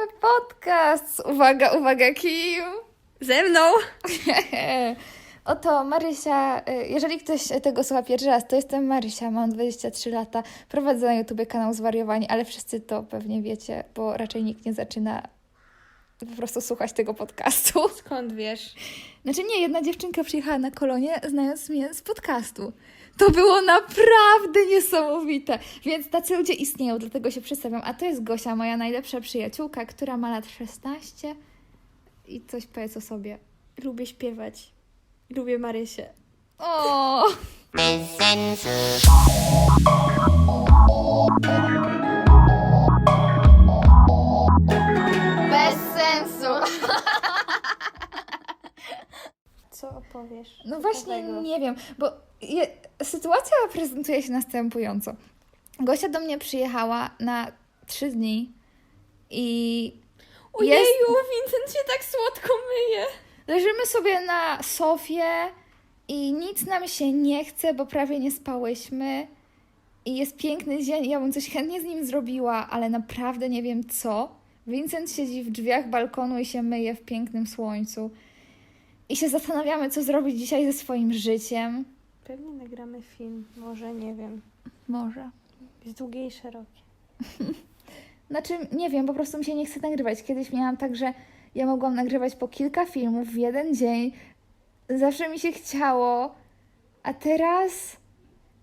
Nagrywamy podcast. Uwaga, uwaga, kim? Ze mną! Oto Marysia, jeżeli ktoś tego słucha pierwszy raz, to jestem Marysia, mam 23 lata, prowadzę na YouTube kanał Zwariowani, ale wszyscy to pewnie wiecie, bo raczej nikt nie zaczyna po prostu słuchać tego podcastu. Skąd wiesz? Znaczy nie, jedna dziewczynka przyjechała na kolonie, znając mnie z podcastu. To było naprawdę niesamowite. Więc tacy ludzie istnieją, dlatego się przedstawiam. A to jest Gosia, moja najlepsza przyjaciółka, która ma lat 16 i coś powiedz o sobie. Lubię śpiewać. Lubię Marysię. O! Bez sensu. Co opowiesz? No właśnie, ciekawego? nie wiem, bo je, sytuacja prezentuje się następująco. Gosia do mnie przyjechała na trzy dni i Ojeju, jest, Vincent się tak słodko myje. leżymy sobie na sofie i nic nam się nie chce, bo prawie nie spałyśmy. I jest piękny dzień, ja bym coś chętnie z nim zrobiła, ale naprawdę nie wiem co. Vincent siedzi w drzwiach balkonu i się myje w pięknym słońcu. I się zastanawiamy, co zrobić dzisiaj ze swoim życiem. Pewnie nagramy film. Może, nie wiem. Może. Jest długie i szerokie. Znaczy, nie wiem, po prostu mi się nie chce nagrywać. Kiedyś miałam tak, że ja mogłam nagrywać po kilka filmów w jeden dzień. Zawsze mi się chciało, a teraz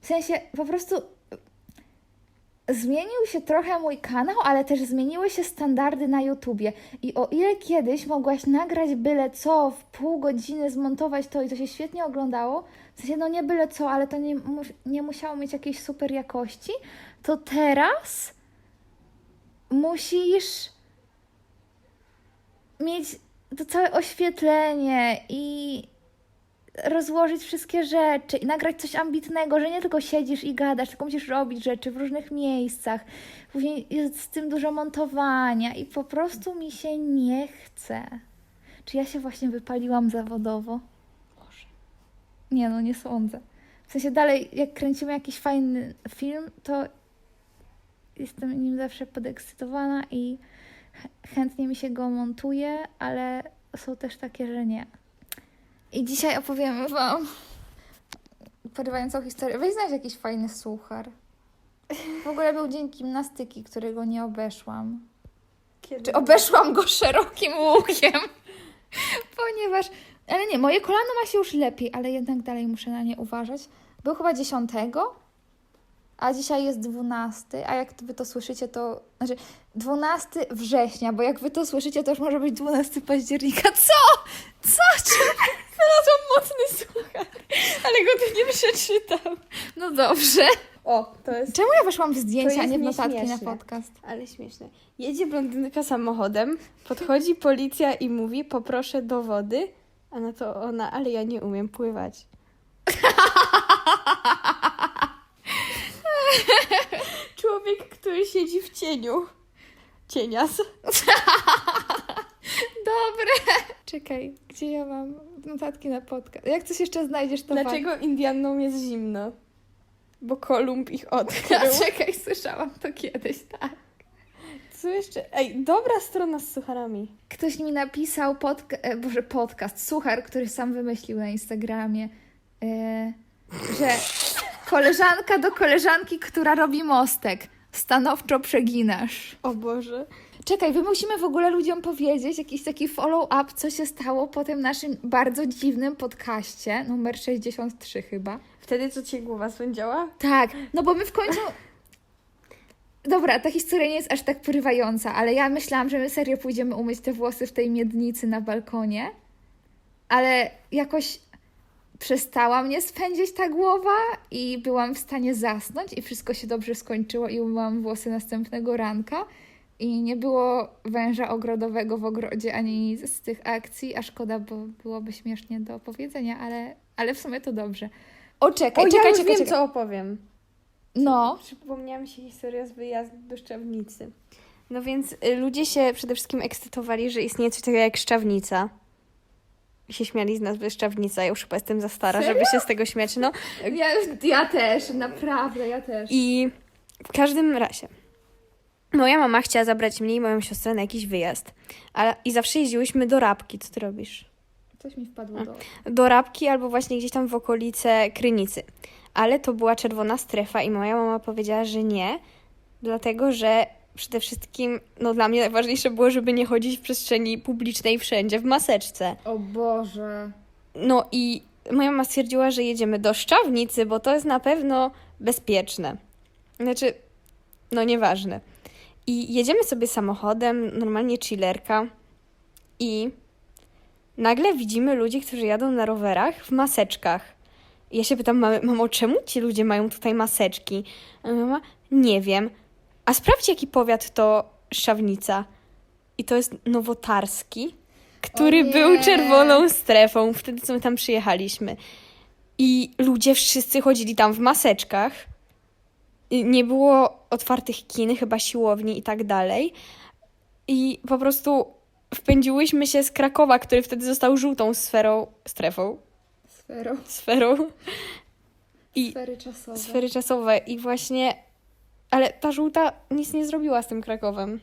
w sensie po prostu zmienił się trochę mój kanał, ale też zmieniły się standardy na YouTubie. I o ile kiedyś mogłaś nagrać byle co, w pół godziny zmontować to i to się świetnie oglądało, w sensie no nie byle co, ale to nie, nie musiało mieć jakiejś super jakości, to teraz musisz mieć to całe oświetlenie i rozłożyć wszystkie rzeczy i nagrać coś ambitnego, że nie tylko siedzisz i gadasz, tylko musisz robić rzeczy w różnych miejscach. Później jest z tym dużo montowania i po prostu mi się nie chce. Czy ja się właśnie wypaliłam zawodowo? Może. Nie no, nie sądzę. W sensie dalej, jak kręcimy jakiś fajny film, to jestem nim zawsze podekscytowana i ch- chętnie mi się go montuje, ale są też takie, że nie. I dzisiaj opowiemy Wam porywającą historię. Weź znajdź jakiś fajny suchar. W ogóle był dzień gimnastyki, którego nie obeszłam. Kiedy? Czy obeszłam go szerokim łukiem? Ponieważ. Ale nie, moje kolano ma się już lepiej, ale jednak dalej muszę na nie uważać. Był chyba 10, a dzisiaj jest 12, a jak wy to słyszycie, to. Znaczy 12 września, bo jak wy to słyszycie, to już może być 12 października. Co? Co? Czy... Znalazłam mocny słuchar, ale go tu nie przeczytam. No dobrze. O, to jest... Czemu ja weszłam w zdjęcia, a nie w notatki na podcast? Ale śmieszne. Jedzie blondynka samochodem, podchodzi policja i mówi, poproszę dowody, a na to ona, ale ja nie umiem pływać. Człowiek, który siedzi w cieniu. Cienias. Dobre. Czekaj, gdzie ja mam notatki na podcast? Jak coś jeszcze znajdziesz, to Dlaczego Indianom jest zimno? Bo Kolumb ich A, odkrył. czekaj, słyszałam to kiedyś, tak. Co jeszcze? Ej, dobra strona z sucharami. Ktoś mi napisał, podca- e, boże, podcast, suchar, który sam wymyślił na Instagramie, e, że koleżanka do koleżanki, która robi mostek, stanowczo przeginasz. O Boże. Czekaj, wy musimy w ogóle ludziom powiedzieć, jakiś taki follow-up, co się stało po tym naszym bardzo dziwnym podcaście, numer 63 chyba. Wtedy co ci głowa swędziała? Tak, no bo my w końcu. Dobra, ta historia nie jest aż tak porywająca, ale ja myślałam, że my serio pójdziemy umyć te włosy w tej miednicy na balkonie, ale jakoś przestała mnie spędzić ta głowa i byłam w stanie zasnąć i wszystko się dobrze skończyło i umyłam włosy następnego ranka i nie było węża ogrodowego w ogrodzie ani z tych akcji, a szkoda, bo byłoby śmiesznie do opowiedzenia, ale, ale w sumie to dobrze. O, czekaj, O, czekaj, ja już czekaj, wiem, czekaj. co opowiem. No, Przypomniała mi się historia z wyjazdu do Szczawnicy. No więc y, ludzie się przede wszystkim ekscytowali, że istnieje coś takiego jak Szczawnica. I się śmiali z nazwy Szczawnica. Ja już chyba jestem za stara, Serio? żeby się z tego śmiać. No Ja, ja też, naprawdę, ja też. i w każdym razie moja mama chciała zabrać mnie i moją siostrę na jakiś wyjazd. A, I zawsze jeździłyśmy do Rabki. Co ty robisz? Coś mi wpadło do... do Rabki albo właśnie gdzieś tam w okolice Krynicy. Ale to była czerwona strefa i moja mama powiedziała, że nie, dlatego że przede wszystkim, no dla mnie najważniejsze było, żeby nie chodzić w przestrzeni publicznej wszędzie w maseczce. O Boże. No i moja mama stwierdziła, że jedziemy do Szczawnicy, bo to jest na pewno bezpieczne. Znaczy, no nieważne. I jedziemy sobie samochodem, normalnie chillerka i nagle widzimy ludzi, którzy jadą na rowerach w maseczkach. I ja się pytam, mamo, czemu ci ludzie mają tutaj maseczki? A mama, nie wiem. A sprawdź, jaki powiat to Szczawnica. I to jest Nowotarski, który był czerwoną strefą wtedy, co my tam przyjechaliśmy. I ludzie wszyscy chodzili tam w maseczkach. Nie było otwartych kin, chyba siłowni i tak dalej. I po prostu wpędziłyśmy się z Krakowa, który wtedy został żółtą sferą, strefą, Sfero. sferą. I Sfery czasowe. sfery czasowe. I właśnie, ale ta żółta nic nie zrobiła z tym Krakowem.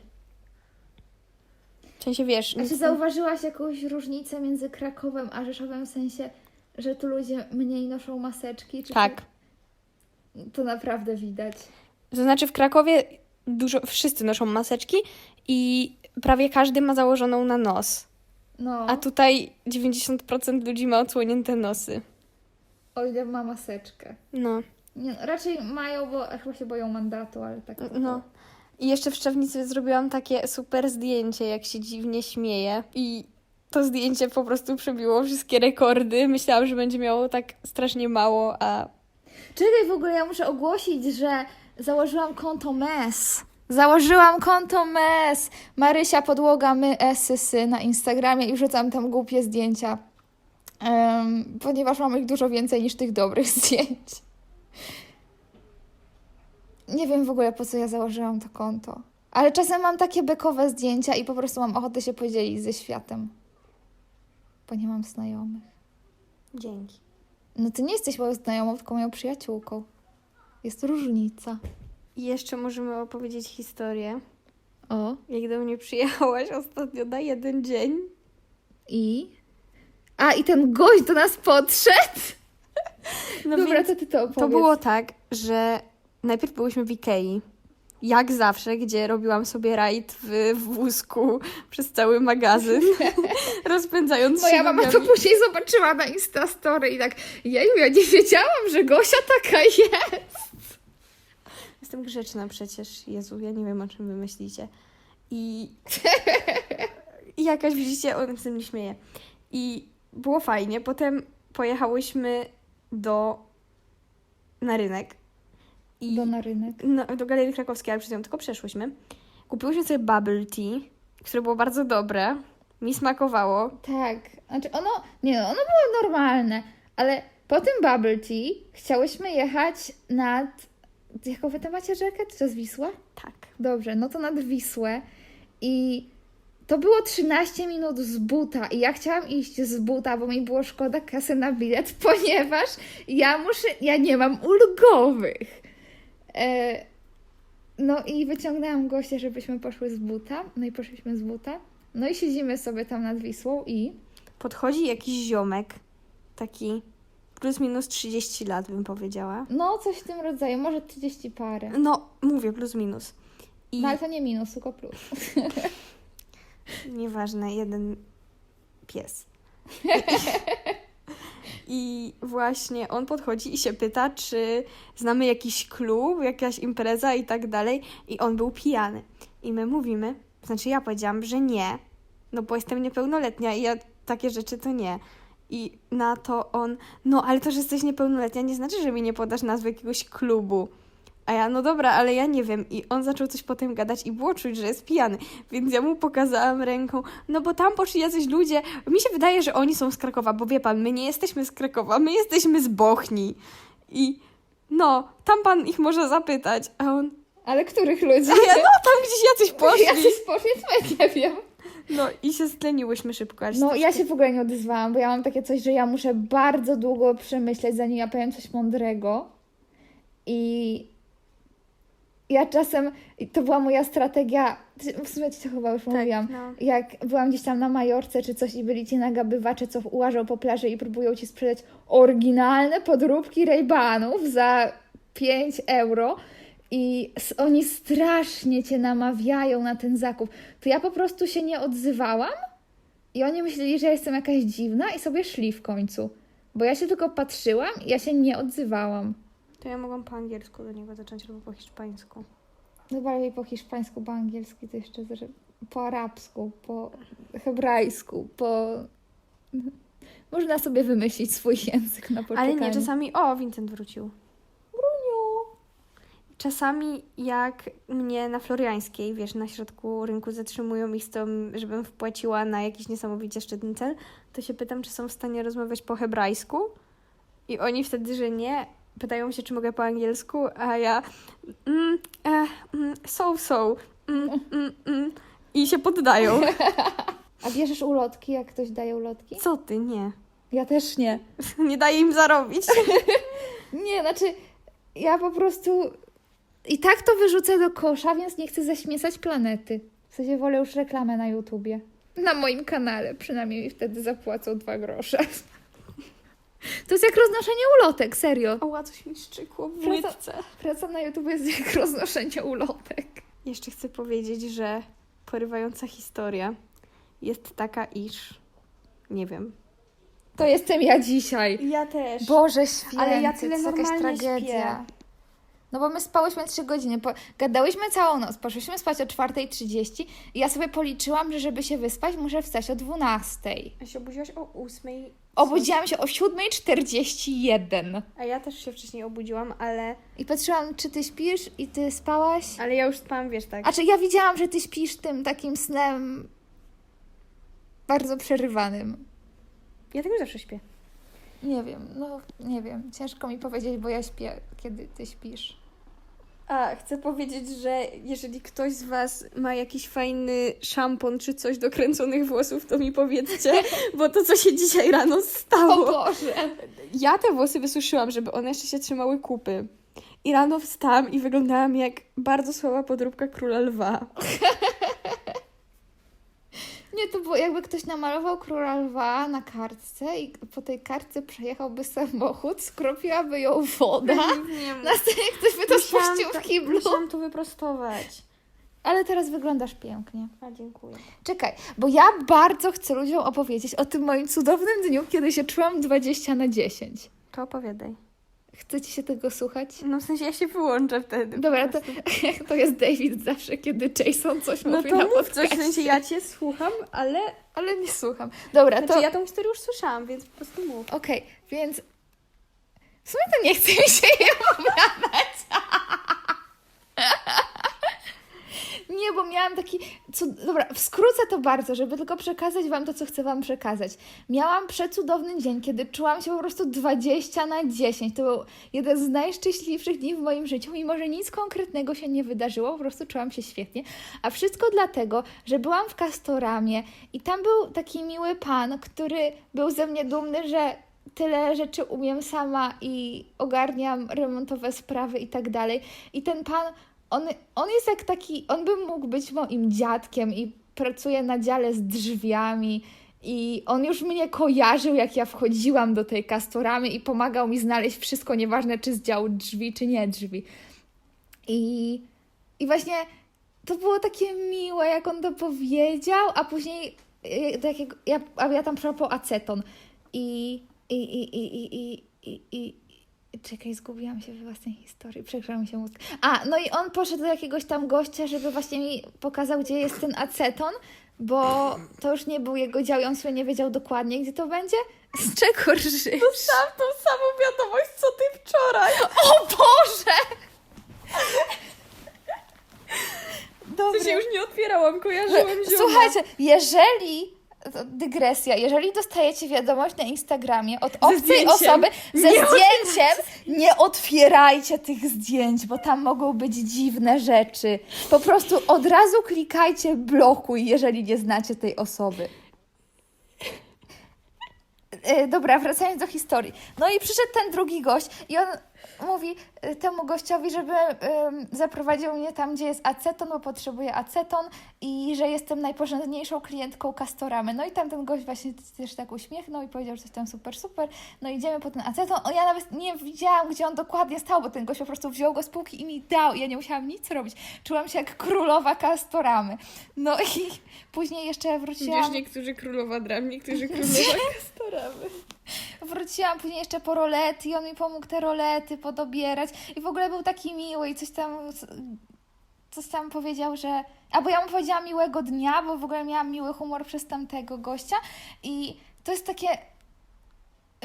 W sensie, wiesz... A czy zauważyłaś jakąś różnicę między Krakowem a Rzeszowem w sensie, że tu ludzie mniej noszą maseczki? Czy Tak. To naprawdę widać. To znaczy w Krakowie dużo, wszyscy noszą maseczki i prawie każdy ma założoną na nos. No, A tutaj 90% ludzi ma odsłonięte nosy. o ile ma maseczkę. No. Nie, no, raczej mają, bo chyba się boją mandatu, ale tak. No. I jeszcze w Szczawnicy zrobiłam takie super zdjęcie, jak się dziwnie śmieje. I to zdjęcie po prostu przebiło wszystkie rekordy. Myślałam, że będzie miało tak strasznie mało, a Czekaj, w ogóle ja muszę ogłosić, że założyłam konto MES. Założyłam konto MES. Marysia Podłoga My Esysy na Instagramie i wrzucam tam głupie zdjęcia. Em, ponieważ mam ich dużo więcej niż tych dobrych zdjęć. Nie wiem w ogóle po co ja założyłam to konto. Ale czasem mam takie bekowe zdjęcia i po prostu mam ochotę się podzielić ze światem. Bo nie mam znajomych. dzięki. No ty nie jesteś moją znajomą, tylko moją przyjaciółką. Jest różnica. I jeszcze możemy opowiedzieć historię. O. Jak do mnie przyjechałaś ostatnio na jeden dzień. I? A, i ten gość do nas podszedł? No Dobra, to ty to opowiedz. to było tak, że najpierw byłyśmy w Ikei. Jak zawsze, gdzie robiłam sobie rajd w, w wózku przez cały magazyn, rozpędzając się Moja mama to później zobaczyła na Instastory i tak, jeju, ja nie wiedziałam, że Gosia taka jest. Jestem grzeczna przecież, Jezu, ja nie wiem o czym wy myślicie. I, I jakaś, widzicie, on się nie śmieje. I było fajnie. Potem pojechałyśmy do na rynek. I Do na rynek. no, do Galerii Krakowskiej, ale przez nią tylko przeszłyśmy. Kupiłyśmy sobie bubble tea, które było bardzo dobre. Mi smakowało. Tak, znaczy ono, nie no, ono było normalne, ale po tym bubble tea chciałyśmy jechać nad, jaką wy tam macie rzekę, czy to jest Wisła? Tak. Dobrze, no to nad Wisłę i to było 13 minut z buta i ja chciałam iść z buta, bo mi było szkoda kasy na bilet, ponieważ ja muszę, ja nie mam ulgowych. E, no i wyciągnęłam gościa, żebyśmy poszły z buta, no i poszliśmy z buta. No i siedzimy sobie tam nad Wisłą i Podchodzi jakiś ziomek, taki plus minus 30 lat, bym powiedziała. no coś w tym rodzaju, może 30 parę. No, mówię plus minus. I No ale to nie minus, tylko plus. nieważne, jeden pies. I właśnie on podchodzi i się pyta, czy znamy jakiś klub, jakaś impreza i tak dalej. I on był pijany. I my mówimy, znaczy ja powiedziałam, że nie, no bo jestem niepełnoletnia i ja takie rzeczy to nie. I na to on, no ale to, że jesteś niepełnoletnia nie znaczy, że mi nie podasz nazwy jakiegoś klubu. A ja, no dobra, ale ja nie wiem. I on zaczął coś potem gadać i było czuć, że jest pijany. Więc ja mu pokazałam ręką, no bo tam poszli jacyś ludzie. Mi się wydaje, że oni są z Krakowa, bo wie pan, my nie jesteśmy z Krakowa, my jesteśmy z Bochni. I no, tam pan ich może zapytać. A on, Ale których ludzi? a ja, no tam gdzieś jacyś poszli. Jacyś poszli, to ja nie wiem. No i się stleniłyśmy szybko. aż No troszkę- ja się w ogóle nie odezwałam, bo ja mam takie coś, że ja muszę bardzo długo przemyśleć, zanim ja powiem coś mądrego. I ja czasem, to była moja strategia, w sumie ci to chyba już mówiłam, no. jak byłam gdzieś tam na Majorce czy coś i byli ci nagabywacze, co łażą po plaży i próbują ci sprzedać oryginalne podróbki Ray-Banów za 5 euro i oni strasznie cię namawiają na ten zakup, to ja po prostu się nie odzywałam i oni myśleli, że ja jestem jakaś dziwna i sobie szli w końcu. Bo ja się tylko patrzyłam i ja się nie odzywałam. To ja mogłam po angielsku do niego zacząć albo po hiszpańsku. No bardziej po hiszpańsku, po angielsku, to jeszcze po arabsku, po hebrajsku, po... Można sobie wymyślić swój język na poczekaniu. Ale nie, czasami... O, Vincent wrócił. Bruniu! Czasami jak mnie na Floriańskiej, wiesz, na środku rynku zatrzymują i chcą, żebym wpłaciła na jakiś niesamowicie szczytny cel, to się pytam, czy są w stanie rozmawiać po hebrajsku i oni wtedy, że nie, pytają się, czy mogę po angielsku, a ja mm, eh, mm, so, so, mm, mm, mm, i się poddają. A bierzesz ulotki, jak ktoś daje ulotki? Co ty, nie. Ja też nie. Nie daje im zarobić. Nie, znaczy ja po prostu i tak to wyrzucę do kosza, więc nie chcę zaśmiecać planety. W sensie wolę już reklamę na YouTubie. Na moim kanale, przynajmniej mi wtedy zapłacą dwa grosze. To jest jak roznoszenie ulotek, serio. Oła, coś mi szczykło w Praca- łydce. Praca na YouTube jest jak roznoszenie ulotek. Jeszcze chcę powiedzieć, że porywająca historia jest taka, iż nie wiem. To jestem ja dzisiaj. Ja też. Boże święty, Ale ja tyle to jest jakaś normalnie tragedia. No bo my spałyśmy 3 godziny, po, gadałyśmy całą noc, poszłyśmy spać o 4.30 i ja sobie policzyłam, że żeby się wyspać muszę wstać o 12.00. A się obudziłaś o ósmej. Obudziłam się o 7.41 A ja też się wcześniej obudziłam, ale, i patrzyłam, czy ty śpisz i ty spałaś. ale ja już spałam, wiesz, tak. A czy ja widziałam, że ty śpisz tym takim snem bardzo przerywanym. Ja tego zawsze śpię. Nie wiem, no nie wiem, ciężko mi powiedzieć, bo ja śpię, kiedy ty śpisz. A chcę powiedzieć, że jeżeli ktoś z Was ma jakiś fajny szampon czy coś do kręconych włosów, to mi powiedzcie, bo to, co się dzisiaj rano O stało. Boże! Ja te włosy wysuszyłam, żeby one jeszcze się trzymały kupy. I rano wstałam i wyglądałam jak bardzo słaba podróbka króla lwa. Nie, to było jakby ktoś namalował króla lwa na kartce i po tej kartce przejechałby samochód, skropiłaby ją woda. Nie Następnie ktoś by to spuścił w kiblu. Musiałam to wyprostować. Ale teraz wyglądasz pięknie. A, dziękuję. Czekaj, bo ja bardzo chcę ludziom opowiedzieć o tym moim cudownym dniu, kiedy się czułam 20 na 10. To opowiadaj. Chcecie się tego słuchać? No w sensie ja się wyłączę wtedy. Dobra, to, to jest David zawsze, kiedy Jason coś No mówi to na mów coś, w sensie ja cię słucham, ale... Ale nie słucham. Dobra, to... Znaczy ja tą historię już słyszałam, więc po prostu mów. Okej, więc w sumie to nie chce mi się jej opowiadać. Nie, bo miałam taki. Co, dobra, skrócę to bardzo, żeby tylko przekazać Wam to, co chcę Wam przekazać. Miałam przecudowny dzień, kiedy czułam się po prostu 20 na 10. To był jeden z najszczęśliwszych dni w moim życiu, mimo że nic konkretnego się nie wydarzyło, po prostu czułam się świetnie. A wszystko dlatego, że byłam w Castoramie i tam był taki miły pan, który był ze mnie dumny, że tyle rzeczy umiem sama i ogarniam remontowe sprawy i tak dalej. I ten pan, on, on jest jak taki, on by mógł być moim dziadkiem i pracuje na dziale z drzwiami. I on już mnie kojarzył, jak ja wchodziłam do tej kastoramy i pomagał mi znaleźć wszystko, nieważne czy z działu drzwi, czy nie drzwi. I, i właśnie to było takie miłe, jak on to powiedział, a później y, tak jak, ja, ja tam szłam aceton. I, i, i, i, i, i, i, i czekaj, zgubiłam się we własnej historii, przegrzał mi się mózg. A, no i on poszedł do jakiegoś tam gościa, żeby właśnie mi pokazał, gdzie jest ten aceton, bo to już nie był jego dział i on sobie nie wiedział dokładnie, gdzie to będzie. Z czego rżysz? Dostałam tą samą wiadomość, co ty wczoraj. O Boże! To Dobra. się już nie otwierałam, kojarzyłam zioma. Słuchajcie, jeżeli. Dygresja. Jeżeli dostajecie wiadomość na Instagramie od obcej osoby ze Nie zdjęciem, nie otwierajcie tych zdjęć, bo tam mogą być dziwne rzeczy. Po prostu od razu klikajcie blokuj, jeżeli nie znacie tej osoby. E, Dobra, wracając do historii. No i przyszedł ten drugi gość i on mówi y, temu gościowi, żeby ym, zaprowadził mnie tam, gdzie jest aceton, bo potrzebuję aceton i że jestem najporządniejszą klientką Castoramy. No i tam ten gość właśnie też tak uśmiechnął i powiedział, że coś tam super, super. No idziemy po ten aceton. O, ja nawet nie widziałam, gdzie on dokładnie stał, bo ten gość po prostu wziął go z półki i mi dał. Ja nie musiałam nic robić. Czułam się jak królowa Castoramy. No i później jeszcze wróciłam... Widzisz, niektórzy królowa dram, niektórzy królowa kastoramy. Wróciłam później jeszcze po rolety i on mi pomógł te rolety podobierać i w ogóle był taki miły i coś tam coś tam powiedział, że albo ja mu powiedziałam miłego dnia, bo w ogóle miałam miły humor przez tamtego gościa i to jest takie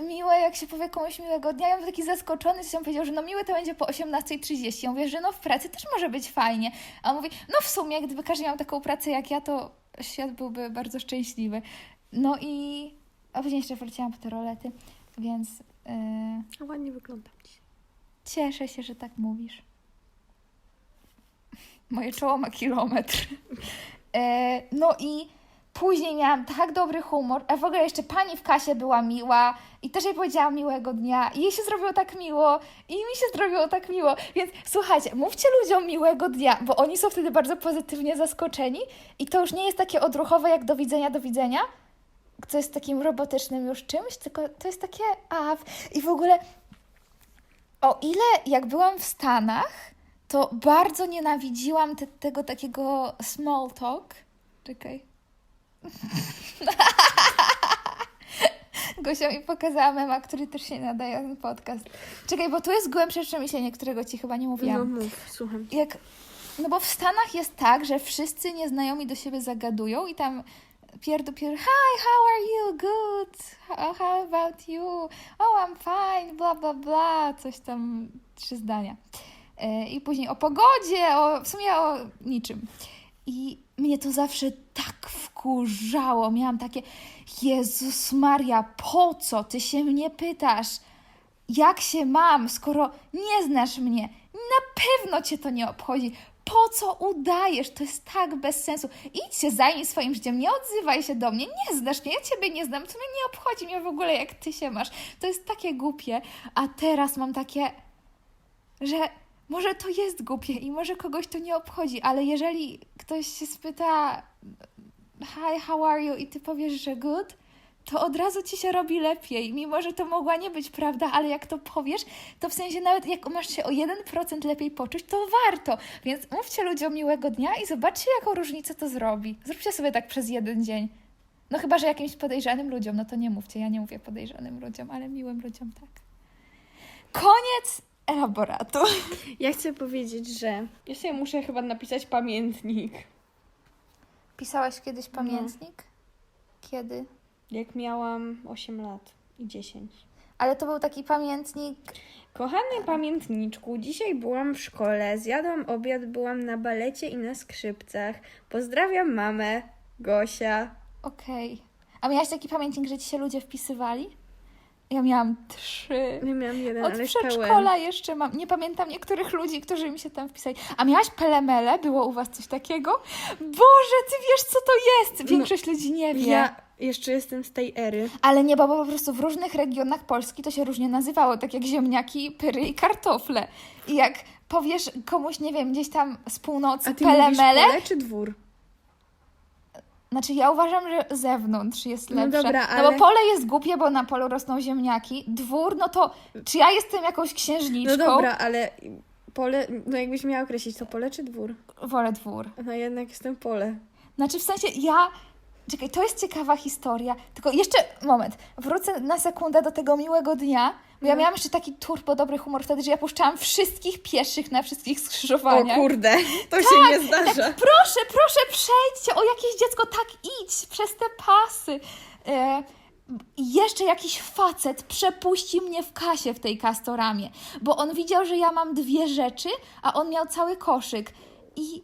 miłe, jak się powie komuś miłego dnia. Ja był taki zaskoczony, że on powiedział, że no miły to będzie po 18.30. Ja mówię, że no w pracy też może być fajnie. A on mówi, no w sumie, gdyby każdy miał taką pracę jak ja, to świat byłby bardzo szczęśliwy. No i a później jeszcze wróciłam po te rolety, więc yy, Ładnie wyglądam dzisiaj. cieszę się, że tak mówisz. Moje czoło ma kilometr. E, no i później miałam tak dobry humor, a w ogóle jeszcze pani w kasie była miła i też jej powiedziałam miłego dnia i jej się zrobiło tak miło i mi się zrobiło tak miło, więc słuchajcie, mówcie ludziom miłego dnia, bo oni są wtedy bardzo pozytywnie zaskoczeni i to już nie jest takie odruchowe jak do widzenia, do widzenia, co jest takim robotycznym już czymś, tylko to jest takie a i w ogóle o ile jak byłam w Stanach, to bardzo nienawidziłam te, tego takiego small talk. Czekaj. Gosia mi pokazała mema, który też się nadaje na ten podcast. Czekaj, bo tu jest głębsze przemyślenie, którego ci chyba nie No mówiłam. mów, słucham. Jak, no bo w Stanach jest tak, że wszyscy nieznajomi do siebie zagadują i tam pier do pier, hi, how are you? Good. How, how about you? Oh, I'm fine, bla, bla, bla. Coś tam, trzy zdania. I później o pogodzie, o, w sumie o niczym. I mnie to zawsze tak wkurzało. Miałam takie, Jezus Maria, po co ty się mnie pytasz? Jak się mam, skoro nie znasz mnie? Na pewno cię to nie obchodzi. Po co udajesz? To jest tak bez sensu. Idź się zajmij swoim życiem, nie odzywaj się do mnie, nie znasz mnie, ja ciebie nie znam, to mnie nie obchodzi mnie w ogóle, jak ty się masz. To jest takie głupie. A teraz mam takie, że może to jest głupie i może kogoś to nie obchodzi, ale jeżeli ktoś się spyta hi, how are you i ty powiesz, że good, to od razu ci się robi lepiej, mimo że to mogła nie być prawda, ale jak to powiesz, to w sensie nawet jak masz się o 1% lepiej poczuć, to warto. Więc mówcie ludziom miłego dnia i zobaczcie, jaką różnicę to zrobi. Zróbcie sobie tak przez jeden dzień. No chyba, że jakimś podejrzanym ludziom, no to nie mówcie, ja nie mówię podejrzanym ludziom, ale miłym ludziom tak. Koniec elaboratu. Ja chcę powiedzieć, że ja sobie muszę chyba napisać pamiętnik. Pisałeś kiedyś pamiętnik? Kiedy? Jak miałam 8 lat i 10. Ale to był taki pamiętnik. Kochany pamiętniczku, dzisiaj byłam w szkole, zjadłam obiad, byłam na balecie i na skrzypcach. Pozdrawiam mamę, Gosia. Okej. A miałaś taki pamiętnik, że ci się ludzie wpisywali? Ja miałam trzy. Nie miałam jeden, Od ale przedszkola jeszcze mam. Nie pamiętam niektórych ludzi, którzy mi się tam wpisali. A miałaś pelemele? Było u was coś takiego? Boże, ty wiesz, co to jest! Większość ludzi nie wie. No, Ja jeszcze jestem z tej ery. Ale nie, bo po prostu w różnych regionach Polski to się różnie nazywało, tak jak ziemniaki, pyry i kartofle. I jak powiesz komuś, nie wiem, gdzieś tam z północy A ty mówisz pelemele, pole czy dwór? Znaczy, ja uważam, że zewnątrz jest No lepsze. dobra, No ale- bo pole jest głupie, bo na polu rosną ziemniaki. Dwór, no to czy ja jestem jakąś księżniczką? No dobra, ale pole, no jakbyś miała określić, to pole czy dwór? Wolę dwór. No jednak jestem pole. Znaczy, w sensie ja. Czekaj, to jest ciekawa historia. Tylko jeszcze moment. Wrócę na sekundę do tego miłego dnia. Bo ja miałam jeszcze taki turbo dobry humor wtedy, że ja puszczałam wszystkich pieszych na wszystkich O skrzyżowaniach. kurde, to się nie zdarza. Tak, proszę, proszę, przejdźcie, o jakieś dziecko, tak idź przez te pasy. E, jeszcze jakiś facet przepuści mnie w kasie w tej kastoramie, bo on widział, że ja mam dwie rzeczy, a on miał cały koszyk. I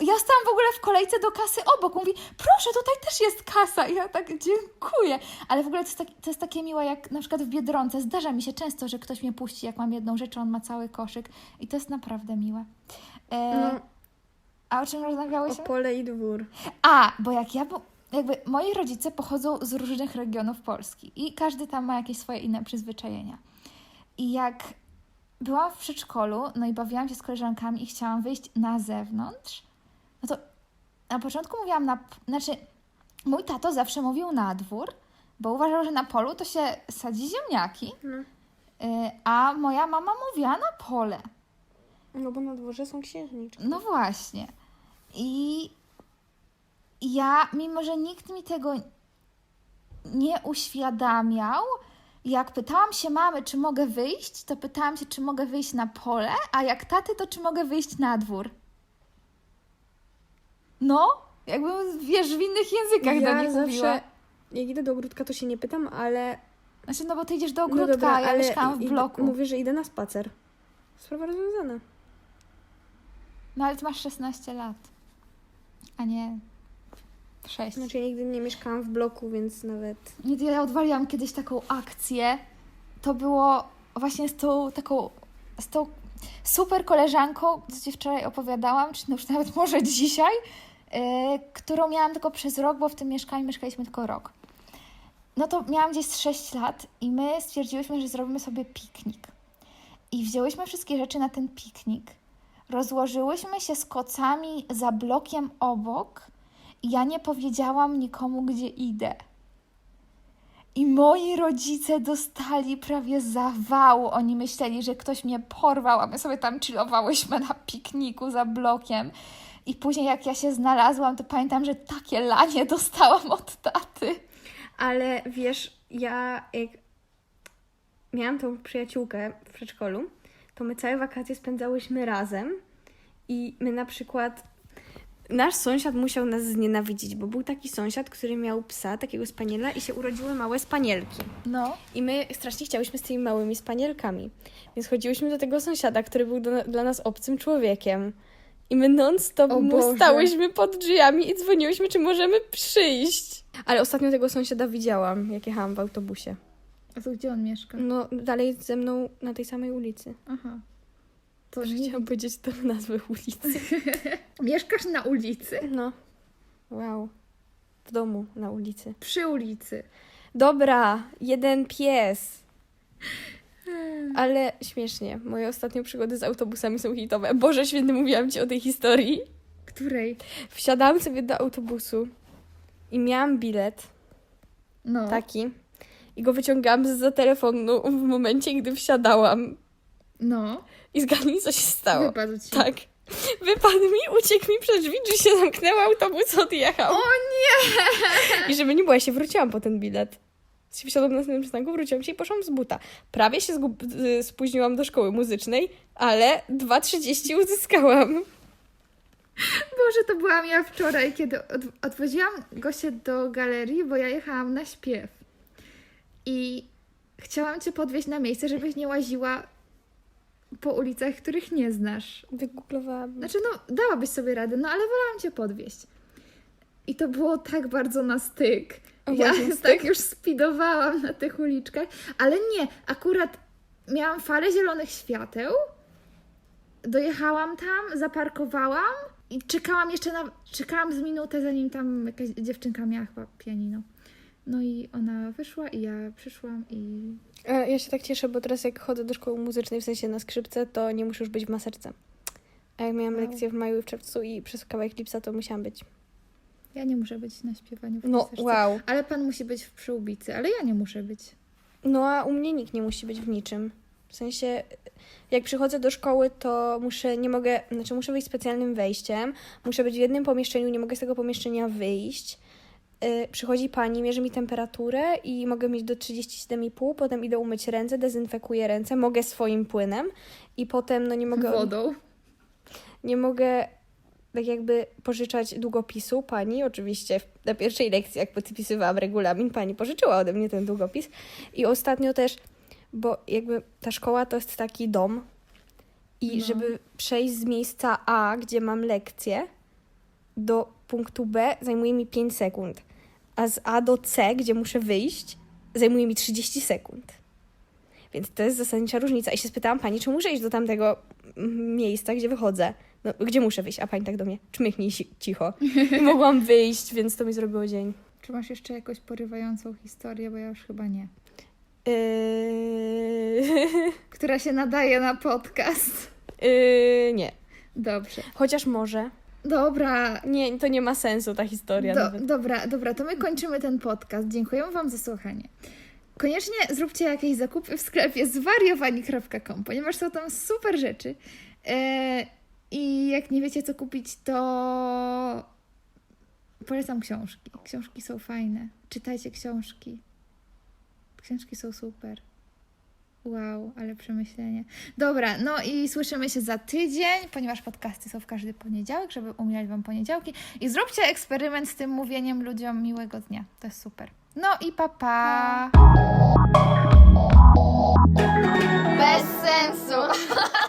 ja stałam w ogóle w kolejce do kasy obok. Mówi, proszę, tutaj też jest kasa. I ja tak, dziękuję. Ale w ogóle to jest, tak, to jest takie miłe, jak na przykład w Biedronce. Zdarza mi się często, że ktoś mnie puści, jak mam jedną rzecz, a on ma cały koszyk. I to jest naprawdę miłe. E, No, a o czym o rozmawiałyśmy? pole i dwór. A, bo jak ja, bu- jakby moi rodzice pochodzą z różnych regionów Polski i każdy tam ma jakieś swoje inne przyzwyczajenia. I jak byłam w przedszkolu, no i bawiłam się z koleżankami i chciałam wyjść na zewnątrz, no to na początku mówiłam na... Znaczy, mój tato zawsze mówił na dwór, bo uważał, że na polu to się sadzi ziemniaki, No. y, a moja mama mówiła na pole. No bo na dworze są księżniczki. No właśnie. I ja, mimo że nikt mi tego nie uświadamiał, jak pytałam się mamy, czy mogę wyjść, to pytałam się, czy mogę wyjść na pole, a jak taty, to czy mogę wyjść na dwór. No, jakbym, wiesz, w innych językach do nich mówiła. jak idę do ogródka, to się nie pytam, ale... Znaczy, no bo ty idziesz do No ogródka, dobra, a ja ale mieszkałam w idę- bloku. Mówię, że idę na spacer. Sprawa rozwiązana. No ale ty masz 16 lat, a nie 6. Znaczy, ja nigdy nie mieszkałam w bloku, więc nawet... Ja odwaliłam kiedyś taką akcję. To było właśnie z tą taką, z tą super koleżanką, co Ci wczoraj opowiadałam, czy już nawet może dzisiaj, yy, którą miałam tylko przez rok, bo w tym mieszkaniu mieszkaliśmy tylko rok. No to miałam gdzieś z 6 lat i my stwierdziłyśmy, że zrobimy sobie piknik. I wzięłyśmy wszystkie rzeczy na ten piknik. Rozłożyłyśmy się z kocami za blokiem obok i ja nie powiedziałam nikomu, gdzie idę. I moi rodzice dostali prawie zawału. Oni myśleli, że ktoś mnie porwał, a my sobie tam chillowałyśmy na pikniku za blokiem. I później jak ja się znalazłam, to pamiętam, że takie lanie dostałam od taty. Ale wiesz, ja jak miałam tą przyjaciółkę w przedszkolu, to my całe wakacje spędzałyśmy razem i my na przykład nasz sąsiad musiał nas znienawidzić, bo był taki sąsiad, który miał psa, takiego spaniela i się urodziły małe spanielki. No. I my strasznie chciałyśmy z tymi małymi spanielkami. Więc chodziłyśmy do tego sąsiada, który był do, dla nas obcym człowiekiem. I my non-stop O mu Boże. stałyśmy pod drzwiami i dzwoniłyśmy, czy możemy przyjść. Ale ostatnio tego sąsiada widziałam, jak jechałam w autobusie. A to gdzie on mieszka? No, dalej ze mną na tej samej ulicy. Aha. To Że nie... Chciałam powiedzieć tą nazwę ulicy. Mieszkasz na ulicy? No. Wow. W domu, na ulicy. Przy ulicy. Dobra, jeden pies. Ale śmiesznie. Moje ostatnie przygody z autobusami są hitowe. Boże święty, mówiłam ci o tej historii. Której? Wsiadałam sobie do autobusu i miałam bilet No. taki i go wyciągałam za telefonu w momencie, gdy wsiadałam. No. I zgadnij, co się stało. Wypadł ci. Tak. Wypadł mi, uciekł mi przed drzwi, drzwi się zamknęły, autobus odjechał. O nie! I żeby nie było, ja się wróciłam po ten bilet. Wsiadłam na następnym przystanku, wróciłam się i poszłam z buta. Prawie się zgub- spóźniłam do szkoły muzycznej, ale 2.30 uzyskałam. Boże, to byłam ja wczoraj, kiedy od, odwoziłam goście do galerii, bo ja jechałam na śpiew. I chciałam cię podwieźć na miejsce, żebyś nie łaziła po ulicach, których nie znasz. Wygooglowałam. Znaczy, no, dałabyś sobie radę, no ale wolałam cię podwieźć. I to było tak bardzo na styk. O, Ja właśnie styk. tak już speedowałam na tych uliczkach, ale nie, akurat miałam falę zielonych świateł, dojechałam tam, zaparkowałam i czekałam jeszcze na, czekałam z minutę, zanim tam jakaś dziewczynka miała chyba pianino. No i ona wyszła i ja przyszłam i... E, Ja się tak cieszę, bo teraz jak chodzę do szkoły muzycznej, w sensie na skrzypce, to nie muszę już być w maserce. A jak miałam Wow. lekcję w maju i w czerwcu i przez kawałek lipca, to musiałam być. Ja nie muszę być na śpiewaniu w No, wow. Ale pan musi być w przyłbicy, ale ja nie muszę być. No a u mnie nikt nie musi być w niczym. W sensie, jak przychodzę do szkoły, to muszę, nie mogę, znaczy muszę wyjść specjalnym wejściem, muszę być w jednym pomieszczeniu, nie mogę z tego pomieszczenia wyjść. Yy, przychodzi pani, mierzy mi temperaturę i mogę mieć do 37,5, potem idę umyć ręce, dezynfekuję ręce, mogę swoim płynem i potem no nie mogę... Wodą. nie mogę tak jakby pożyczać długopisu pani. Oczywiście na pierwszej lekcji, jak podpisywałam regulamin, pani pożyczyła ode mnie ten długopis. I ostatnio też, bo jakby ta szkoła to jest taki dom i No. żeby przejść z miejsca A, gdzie mam lekcję, do punktu B zajmuje mi 5 sekund, a z A do C, gdzie muszę wyjść, zajmuje mi 30 sekund. Więc to jest zasadnicza różnica. I się spytałam pani, czy muszę iść do tamtego miejsca, gdzie wychodzę. No, gdzie muszę wyjść? A pani tak do mnie, czmychnij cicho. I mogłam wyjść, więc to mi zrobiło dzień. Czy masz jeszcze jakąś porywającą historię, bo ja już chyba nie. Yy... która się nadaje na podcast. yy, nie. Dobrze. Chociaż może. Dobra. Nie, to nie ma sensu ta historia Do, dobra, dobra, to my kończymy ten podcast. Dziękujemy Wam za słuchanie. Koniecznie zróbcie jakieś zakupy w sklepie zwariowani.com, ponieważ są tam super rzeczy. E, I jak nie wiecie, co kupić, to polecam książki. Książki są fajne. Czytajcie książki. Książki są super. Wow, ale przemyślenie. Dobra, no i słyszymy się za tydzień, ponieważ podcasty są w każdy poniedziałek, żeby umilać Wam poniedziałki. I zróbcie eksperyment z tym mówieniem ludziom miłego dnia. To jest super. No i papa. Pa. Bez sensu.